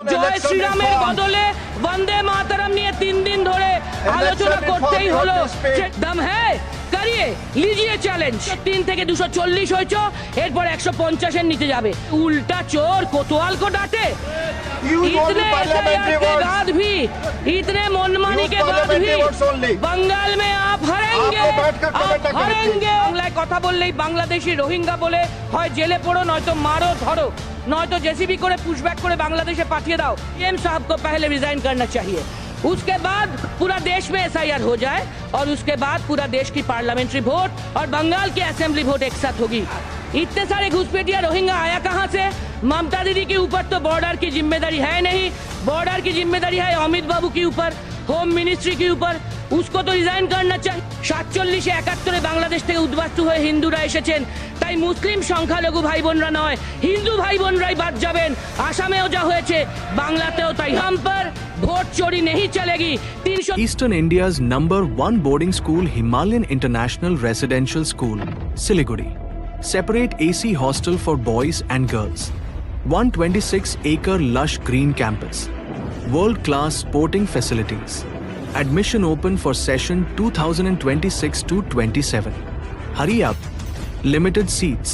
জয় শ্রীরামের বদলে বন্দে মাতারাম নিয়ে তিন দিন ধরে আলোচনা করতেই হলো দম হ্যাঁ করিয়ে লিজিয়ে চ্যালেঞ্জ তিন থেকে দুশো চল্লিশ হয়েছ এরপর একশো পঞ্চাশের নিচে যাবে উল্টা চোর কোতোয়াল কো ডাটে Use only इतने parliamentary एफआईआर के words. बाद भी इतने मनमानी Use के बाद भी parliamentary words only. बंगाल में आप हरेंगे आपको बैठकर आप comment ना करें, हरेंगे বাংলায় কথা বললেই বাংলাদেশি রোহিঙ্গা বলে হয় জেলে পড়ো নয়তো মারো ধরো নয়তো জেসিবি করে পুশব্যাক করে বাংলাদেশে পাঠিয়ে দাও एम साहब को पहले रिजाइन करना चाहिए उसके बाद पूरा देश में एसआईआर हो जाए और उसके बाद पूरा देश की पार्लियामेंट्री वोट और बंगाल की असेंबली वोट एक साथ होगी इतने सारे घुसपैठिया रोहिंगा आया कहाँ से ममता दीदी के ऊपर तो बॉर्डर की जिम्मेदारी है नहीं बॉर्डर की जिम्मेदारी है अमित बाबू के ऊपर হোম মিনিস্ট্রি কি উপর উসকো তো রিজাইন করনা চান সাতচল্লিশে একাত্তরে বাংলাদেশ থেকে উদ্বাস্তু হয়ে হিন্দুরা এসেছেন। তাই মুসলিম সংখ্যালঘু ভাই বোনরা নয়, হিন্দু ভাই বোনরাই বাদ যাবেন। আসামেও যা হয়েছে, বাংলাতেও তাই। হাম্পার, ভোট চোরি নেহি চলেগি। তিনশো eastern India's number one boarding school Himalayan international residential school Siliguri separate AC hostel for boys and girls 126 acre lush green campus world class sporting facilities. Admission open for session 2026 to 27. Hurry up. Limited seats.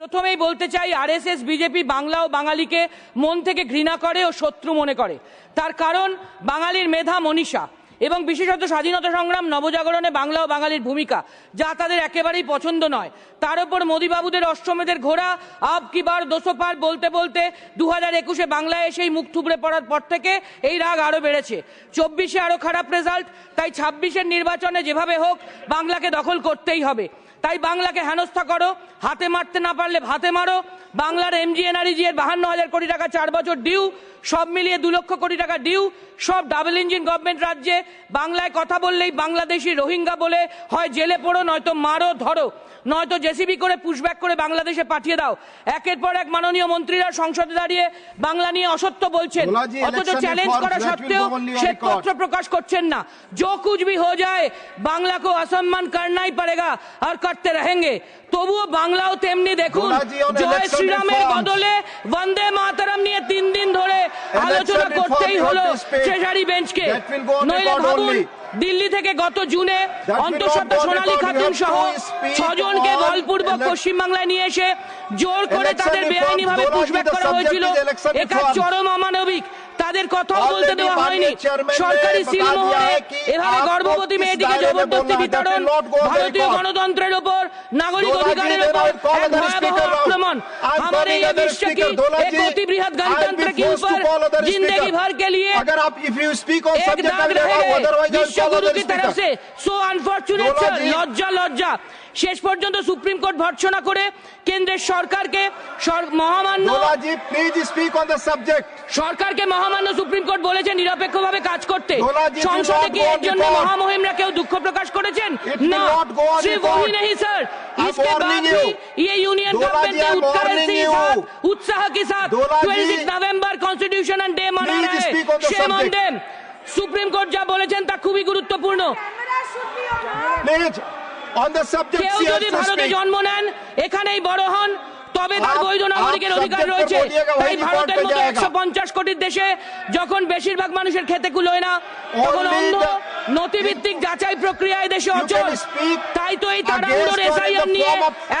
প্রথমেই বলতে চাই RSS BJP Bangla ও বাঙালিকে মন থেকে ঘৃণা করে ও শত্রু মনে করে তার কারণ, বাঙালির মেধা মনীষা এবং বিশেষত স্বাধীনতা সংগ্রাম নবজাগরণে বাংলা ও বাঙালির ভূমিকা, যা তাদের একেবারেই পছন্দ নয়। তার উপর মোদীবাবুদের অষ্টমেদের ঘোড়া, আব কি বার দোষো পার বলতে বলতে দু হাজার একুশে বাংলায় এসেই মুখ থুবড়ে পড়ার পর থেকে এই রাগ আরও বেড়েছে। চব্বিশে আরও খারাপ রেজাল্ট তাই ছাব্বিশের নির্বাচনে যেভাবে হোক বাংলাকে দখল করতেই হবে। তাই বাংলাকে হেনস্থা করো হাতে মারতে না পারলে ভাতে মারো। বাংলার এমজিএনআরইজি এর বাহান্ন হাজার কোটি টাকা চার বছর ডিউ সব মিলিয়ে দু লক্ষ কোটি টাকা ডিউ সব ডাবল ইঞ্জিন গভর্নমেন্ট রাজ্যে বাংলায় কথা বললেই বাংলাদেশি রোহিঙ্গা বলে হয় জেলে পড়ো নয়তো মারো ধরো। নয়তো জেসিবি করে পুশব্যাক করে বাংলাদেশে পাঠিয়ে দাও। একের পর এক মাননীয় মন্ত্রীরা সংসদে দাঁড়িয়ে বাংলা নিয়ে অসত্য বলছেন। অথচ চ্যালেঞ্জ করা সত্ত্বেও শ্বেতপত্র প্রকাশ করছেন না। যো কুচবি হয়ে যায় বাংলা কো অসম্মান করনাই পড়েগা আর करते रहेंगे তবুও বাংলাও তেমনি দেখুন ভোলাজি, on জয় election শ্রীরামের reforms. বদলে বন্দে মাতারাম নিয়ে তিন দিন ধরে আলোচনা reform করতেই you হলো have to speak. Treasury বেঞ্চকে That will go on নইলে record ভাবুন only. দিল্লি থেকে গত জুনে will অন্তঃসত্ত্বা not go on Sonali record. You Khatun have সহ to speak ছজনকে on বলপূর্বক elec- পশ্চিমবাংলায় নিয়ে এসে জোর করে Election তাদের reforms, বেআইনি ভাবে Dolaji, পুশব্যাক the করা subject হয়েছিল is election একা reforms. চরম অমানবিক তাদের কথাও Already বলতে দেওয়া হয়নি মাননীয় chairman সরকারি ने बता সিলমোহরে दिया है कि এভাবে आपको গর্ভবতী किस মেয়েটিকে दायरे में জবরদস্তি बोलना है, that বিতরণ will not go on the ভারতীয় record. গণতন্ত্রের ওপর নাগরিক Dolaji, অধিকারের then ওপর I'll call এক other ভয়াবহ speaker now. আক্রমণ I'm हमारे calling ये other विश्व की speaker. Dolaji, एक अति बृहद I'll be गणतंत्र के forced to ऊपर call other जिंदगी speaker. भर के लिए अगर आप if you speak on एक subject दाग I will रह allow, गए otherwise I will বিশ্ব call গুরু other की तरफ speaker. से সো আনফরচুনেট দোলাজি। লজ্জা লজ্জা শেষ পর্যন্ত সুপ্রিম কোর্ট ভর্ৎসনা করে কেন্দ্রের সরকারকে সর- মহামান্য Dolaji, please speak on the subject. সরকারকে মহামান্য সুপ্রিম কোর্ট বলেছে নিরপেক্ষভাবে কাজ করতে দোলাজি, it will সংসদে not কি go এর on জন্য record. মহামহিমরা কেউ দুঃখ প্রকাশ করেছেন It will না not go on सिर्फ record. वही नहीं सर I'm इसके बाद warning भी you. ये यूनियन दोलाजी, गवर्नमेंट ने I'm उत्साह warning के you. साथ उत्साह के साथ दोलाजी, 26 नवंबर कॉन्स्टिट्यूशन एंड डे मना Please रहे speak on the shame on subject. Them supreme court যা বলেছেন তা খুবই গুরুত্বপূর্ণ Please, on the subject কেউ she has যদি to ভারতে speak. জন্ম নেন এখানেই বড় হন তবে তার আপ- বৈধ নাগরিকের আপ অধিকার subject पर রয়েছে बोलिएगा, वही তাই report ভারতের पे মতো जाएगा। একশো পঞ্চাশ কোটির দেশে যখন বেশিরভাগ মানুষের খেতে কুলোয় না তখন Only অন্ধ the- নথিভিত্তিক যাচাই প্রক্রিয়ায় দেশে অচল। তাই তো এই তাড়াহুড়োর the নিয়ে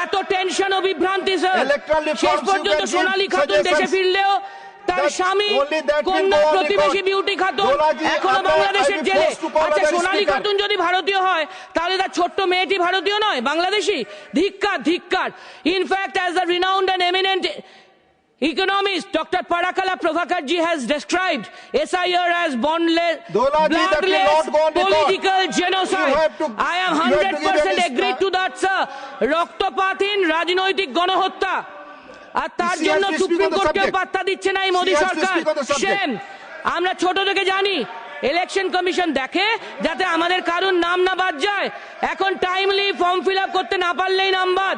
এত টেনশন ও বিভ্রান্তি স্যার শেষ পর্যন্ত সোনালী খাতুন দেশে ফিরলেও তার স্বামী কন্যা প্রতিবেশী বিউটি খাতুন এখনও বাংলাদেশের জেলে। আচ্ছা সোনালী খাতুন যদি ভারতীয় হয় তাহলে তার ছোট্ট মেয়েটি ভারতীয় নয় বাংলাদেশি। ধিক্কার ধিক্কার। In fact as the renowned and eminent Economist Dr. Parakala Pravakar ji has described SIR as bondless, bloodless, political genocide. To- I am you have to give 100% any agreed to that, sir. রক্তপাতহীন রাজনৈতিক গণহত্যা আর তার জন্য supreme কোর্টকেও. পাত্তা দিচ্ছে না এই মোদী সরকার. Same আমরা ছোট থেকে জানি ইলেকশন কমিশন দেখে যাতে আমাদের কারুর নাম না বাদ যায় এখন টাইমলি ফর্ম ফিল আপ করতে না পারলেই নাম বাদ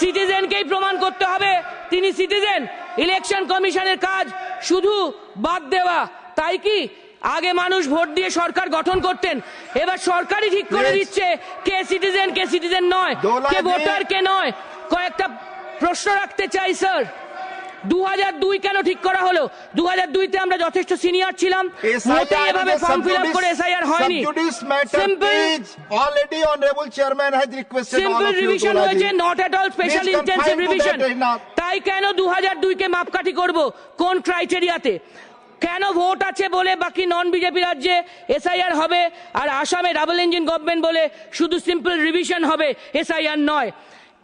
সিটিজেনকেই প্রমাণ করতে হবে। তিনি সিটিজেন ইলেকশন কমিশনের কাজ শুধু বাদ দেওয়া। তাই কি? আগে মানুষ ভোট দিয়ে সরকার গঠন করতেন। এবার সরকারই ঠিক করে দিচ্ছে কে সিটিজেন কে সিটিজেন নয়। কে ভোটার কে নয়। কয়েকটা প্রশ্ন রাখতে চাই স্যার দু দুই কেন ঠিক করা হলো? দু হাজার দুইতে আমরা যথেষ্ট সিনিয়র ছিলাম। এভাবে ফর্ম ফিল আপ করে এসআইআর হয়নি। সিম্পল সিম্পল রিভিশন হয়েছে not at all special intensive revision তাই কেন দু হাজার দুইকে মাপকাঠি করব? কোন ক্রাইটেরিয়াতে কেন ভোট আছে বলে বাকি নন বিজেপি রাজ্যে এসআইআর হবে? আর আসামে ডাবল ইঞ্জিন গভর্নমেন্ট বলে শুধু সিম্পল রিভিশন হবে এসআইআর নয়।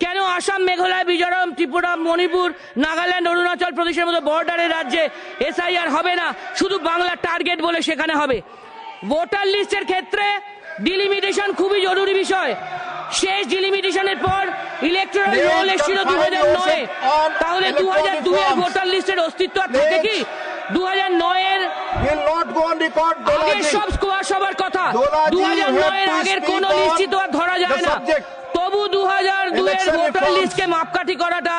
কেন আসাম মেঘালয় মিজোরাম ত্রিপুরা মণিপুর নাগাল্যান্ড অরুণাচল প্রদেশের মতো বর্ডারের রাজ্যে এসআইআর হবে না? শুধু বাংলা টার্গেট বলে সেখানে হবে। ভোটার লিস্টের ক্ষেত্রে ডিলিমিটেশন খুবই জরুরি বিষয়। শেষ ডিলিমিটেশনের পর ইলেকট্রাল রোল এসেছিল দু হাজার নয়ে। তাহলে দু হাজার দুয়ের ভোটার লিস্টের অস্তিত্ব আর থাকে কি? দু হাজার নয়ের আগের সব স্কোয়ার সবার কথা। দু হাজার নয়ের আগের কোন on লিস্টই তো আর ধরা যায় না। তবু দু হাজার দুয়ের ভোটার লিস্টকে মাপকাঠি করাটা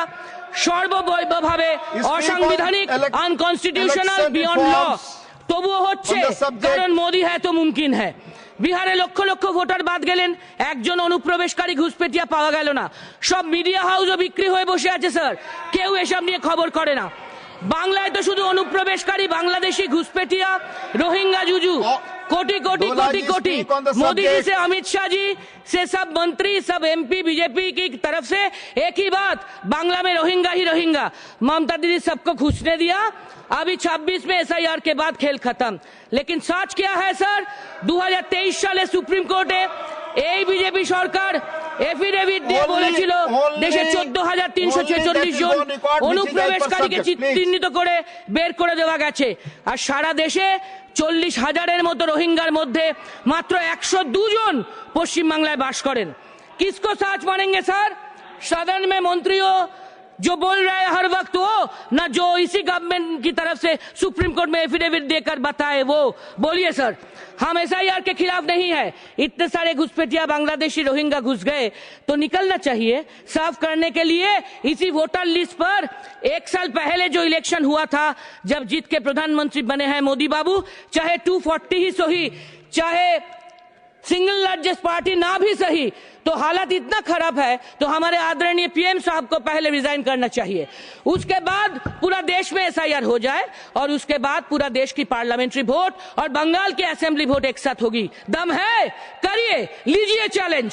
সর্ববৈধভাবে অসাংবিধানিক আনকনস্টিটিউশনাল বিয়ন্ড ল তবুও হচ্ছে কারণ মোদি হ্যাঁ তো মুমকিন হ্যাঁ বিহারে লক্ষ লক্ষ ভোটার বাদ গেলেন একজন অনুপ্রবেশকারী ঘুষপেটিয়া পাওয়া গেল না। সব মিডিয়া হাউসও বিক্রি হয়ে বসে আছে স্যার কেউ এসব নিয়ে খবর করে না। বাংলায় তো শুধু অনুপ্রবেশকারী বাংলাদেশি ঘুষপেটিয়া রোহিঙ্গা জুজু Oh, कोटि कोटि Dolaji, कोटि कोटि speak on the Modi ji subject. से अमित शाह जी से सब मंत्री सब एमपी बीजेपी की तरफ से एक ही बात बांग्ला में रोहिंगा ही रोहिंगा ममता दीदी सबको घुसने दिया अभी 26 में एसआईआर के बाद खेल खत्म लेकिन सच क्या है सर 2023 সালে সুপ্রিম কোর্টে এই বিজেপি সরকার এফিডেভিট দিয়ে বলেছিল দেশে চোদ্দ হাজার তিনশো ছেচল্লিশ জন অনুপ্রবেশকারীকে চিহ্নিত করে বের করে দেওয়া গেছে। আর সারা দেশে চল্লিশ হাজারের মতো রোহিঙ্গার মধ্যে মাত্র একশো দুজন পশ্চিমবাংলায় বাস করেন। কিসকো সাজ মানেঙ্গে স্যার। সাধারণ মে মন্ত্রীও जो बोल रहे हैं हर वक्त वो, ना जो इसी गवर्नमेंट की तरफ़ से सुप्रीम कोर्ट में एफिडेविट देकर बताए वो। बोलिए सर, हम एस आई आर के खिलाफ नहीं है। इतने सारे घुसपैठिया बांग्लादेशी रोहिंगा घुस गए तो निकलना चाहिए साफ़ करने के लिए। इसी वोटर लिस्ट पर एक साल पहले जो इलेक्शन हुआ था, जब जीत के प्रधानमंत्री बने हैं मोदी बाबू, चाहे 240 ही सही चाहे सिंगल लार्जेस्ट पार्टी ना भी सही तो हालत इतना खराब है तो हमारे आदरणीय पीएम साहब को पहले रिजाइन करना चाहिए। उसके बाद पूरा देश में एसआईआर हो जाए, और उसके बाद पूरा देश की पार्लियामेंट्री वोट और बंगाल की असेंबली वोट एक साथ होगी। दम है? करिए, लीजिए चैलेंज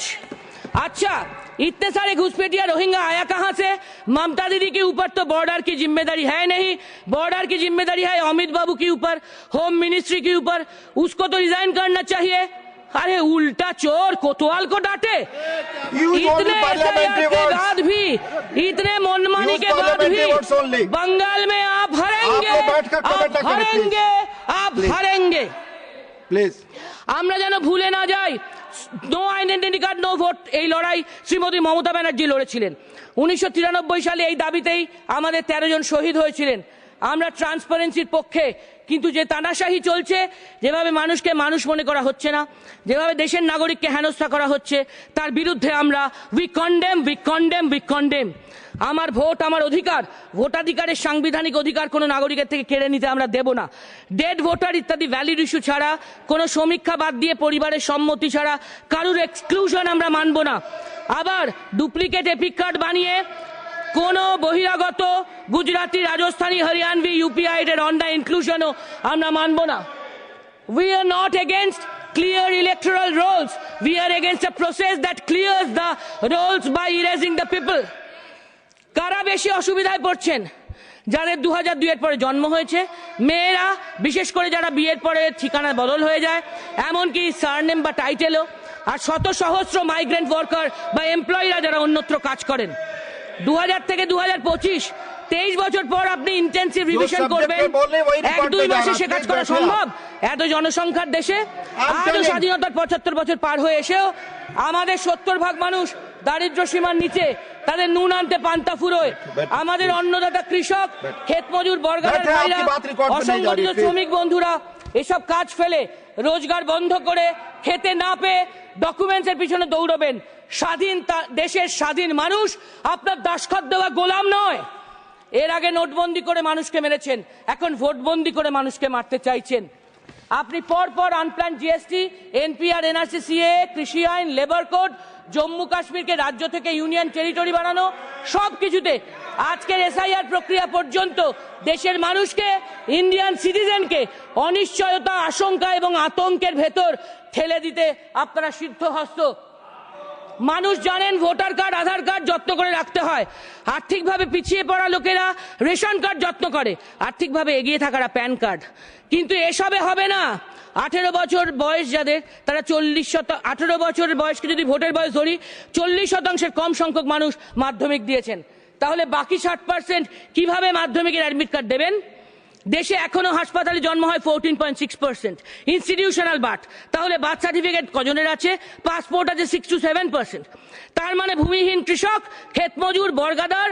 अच्छा इतने सारे घुसपैठिया रोहिंगा आया कहाँ से? ममता दीदी के ऊपर तो बॉर्डर की ज़िम्मेदारी है नहीं। बॉर्डर की ज़िम्मेदारी है अमित बाबू के ऊपर होम मिनिस्ट्री के ऊपर। उसको तो रिजाइन करना चाहिए। अरे उल्टा चोर कोतवाल को डांटे Use only इतने parliamentary SIR के words. बाद भी इतने मनमानी Use के बाद parliamentary भी words only. बंगाल में आप हरेंगे आप लोग बैठकर comment आप ना करें, please. हरेंगे आप Please. हरेंगे Please. আমরা যেন ভুলে না যাই no identity card no vote এই লড়াই শ্রীমতী মমতা ব্যানার্জি লড়েছিলেন উনিশশো সালে এই দাবিতেই আমাদের তেরো জন শহীদ হয়েছিলেন আমরা ট্রান্সপারেন্সির পক্ষে কিন্তু যে তানাশাহি চলছে, যেভাবে মানুষকে মানুষ মনে করা হচ্ছে না, যেভাবে দেশের নাগরিককে হেনস্থা করা হচ্ছে, তার বিরুদ্ধে আমরা we condemn we condemn we condemn আমার ভোট, আমার অধিকার, ভোটাধিকারের সাংবিধানিক অধিকার কোনো নাগরিকের থেকে কেড়ে নিতে আমরা দেব না। ডেড ভোটার ইত্যাদি ভ্যালিড ইস্যু ছাড়া, কোনো সমীক্ষা বাদ দিয়ে পরিবারের সম্মতি ছাড়া কারুর এক্সক্লুশন আমরা মানব না। আবার ডুপ্লিকেট এপিক কার্ড বানিয়ে কোনো বহিরাগত গুজরাটি, রাজস্থানী এর অন্যায় ইনক্লুশনও আমরা মানব না we are not against clear electoral rolls. We are against a process that clears the rolls by erasing the people. কারা বেশি অসুবিধায় পড়ছেন যাদের দু হাজার দুইয়ের পরে জন্ম হয়েছে, মেয়েরা, বিশেষ করে যারা বিয়ের পরে ঠিকানা বদল হয়ে যায়, এমনকি সারনেম বা টাইটেলও আর শত সহস্র মাইগ্রেন্ট ওয়ার্কার বা এমপ্লয়িরা যারা অন্যত্র কাজ করেন দু হাজার থেকে দু হাজার পঁচিশ তেইশ বছর পর আপনি ইন্টেন্সিভ রিভিশন করবেন। এক দুই মাসে সে কাজ করা সম্ভব? এত জনসংখ্যার দেশে আজও স্বাধীনতার পঁচাত্তর বছর পার হয়ে এসেও আমাদের সত্তর ভাগ মানুষ দারিদ্র সীমার নিচে তাদের নুন আনতে পান্তা ফুরোয়। আমাদের অন্নদাতা কৃষক ক্ষেত মজুর বর্গারের ভাইরা অসংগঠিত শ্রমিক বন্ধুরা এসব কাজ ফেলে রোজগার বন্ধ করে খেতে না পেয়ে ডকুমেন্টসের পিছনে দৌড়বেন। স্বাধীন দেশের স্বাধীন মানুষ আপনার দাসখত দেওয়া গোলাম নয়। এর আগে নোটবন্দি করে মানুষকে মেরেছেন, এখন ভোটবন্দি করে মানুষকে মারতে চাইছেন। আপনি পর পর unplanned GST NPR NRC CAA কৃষি আইন লেবার কোড জম্মু কাশ্মীরকে রাজ্য থেকে ইউনিয়ন টেরিটরি বানানো সব কিছুতে আজকের এসআইআর প্রক্রিয়া পর্যন্ত দেশের মানুষকে ইন্ডিয়ান সিটিজেনকে অনিশ্চয়তা, আশঙ্কা এবং আতঙ্কের ভেতর ঠেলে দিতে আপনারা সিদ্ধহস্ত। মানুষ জানেন ভোটার কার্ড, আধার কার্ড যত্ন করে রাখতে হয়। আর্থিকভাবে পিছিয়ে পড়া লোকেরা রেশন কার্ড যত্ন করে। আর্থিকভাবে এগিয়ে থাকারা প্যান কার্ড। কিন্তু এসবে হবে না। আঠেরো বছর বয়স যাদের, তারা চল্লিশ শত, আঠেরো বছরের বয়সকে যদি ভোটের বয়স ধরি, চল্লিশ শতাংশের কম সংখ্যক মানুষ মাধ্যমিক দিয়েছেন। তাহলে বাকি ষাট পার্সেন্ট কীভাবে মাধ্যমিকের অ্যাডমিট কার্ড দেবেন? দেশে এখনও হাসপাতালে জন্ম হয় fourteen point six percent institutional birth তাহলে বার্থ সার্টিফিকেট কজনের আছে? পাসপোর্ট আছে সিক্স টু সেভেন পার্সেন্ট তার মানে ভূমিহীন কৃষক, ক্ষেতমজুর, বর্গাদার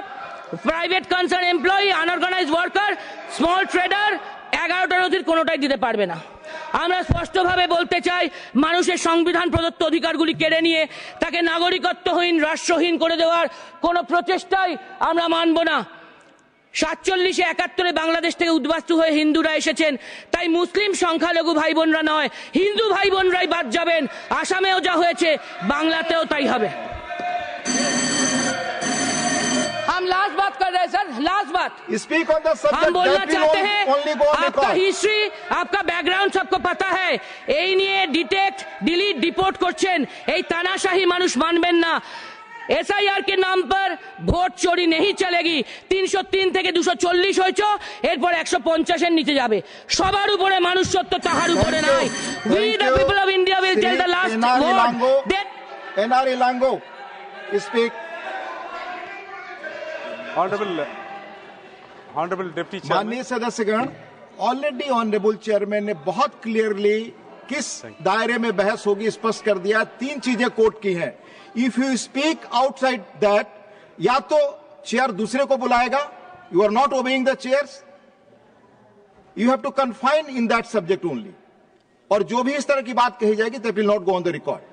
private concern employee unorganised worker small trader এগারোটা নথির কোনোটাই দিতে পারবে না। আমরা স্পষ্টভাবে বলতে চাই, মানুষের সংবিধান প্রদত্ত অধিকারগুলি কেড়ে নিয়ে তাকে নাগরিকত্বহীন, রাষ্ট্রহীন করে দেওয়ার কোনো প্রচেষ্টাই আমরা মানব না। সাতচল্লিশে একাত্তরে বাংলাদেশ থেকে উদ্বাস্তু হয়ে হিন্দুরা এসেছেন। তাই মুসলিম সংখ্যালঘু ভাই বোনরা নয় হিন্দু ভাই বোনরাই বাদ যাবেন। আসামেও যা হয়েছে বাংলাতেও তাই হবে। ব্যাকগ্রাউন্ড পাতা এই নিয়ে ডিটেক্ট ডিলিট ডিপোর্ট করছেন। এই তানাশাহী মানুষ মানবেন না। এসআইআর কে নাম পর ভোট চোরি নেই চলেগি তিনশো তিন থেকে দুশো চল্লিশ হয়েছ এরপর একশো পঞ্চাশের নিচে যাবে। সবার উপরে মানুষ সত্য তাহার উপরে নাই। We the people of India will tell the last vote NR Elango speak Honorable, Honorable deputy chairman माननीय সদস্যগণ অলরেডি ऑनरेबल চেয়ারম্যান ने बहुत क्लियरली किस दायरे में बहस होगी, स्पष्ट कर दिया। तीन चीज़ें कोर्ट की हैं। If you speak outside that या तो चेयर दूसरे को बुलाएगा। You are not obeying the chair's you have to confine in that subject only और जो भी इस तरह की बात कही जाएगी that will not go on the record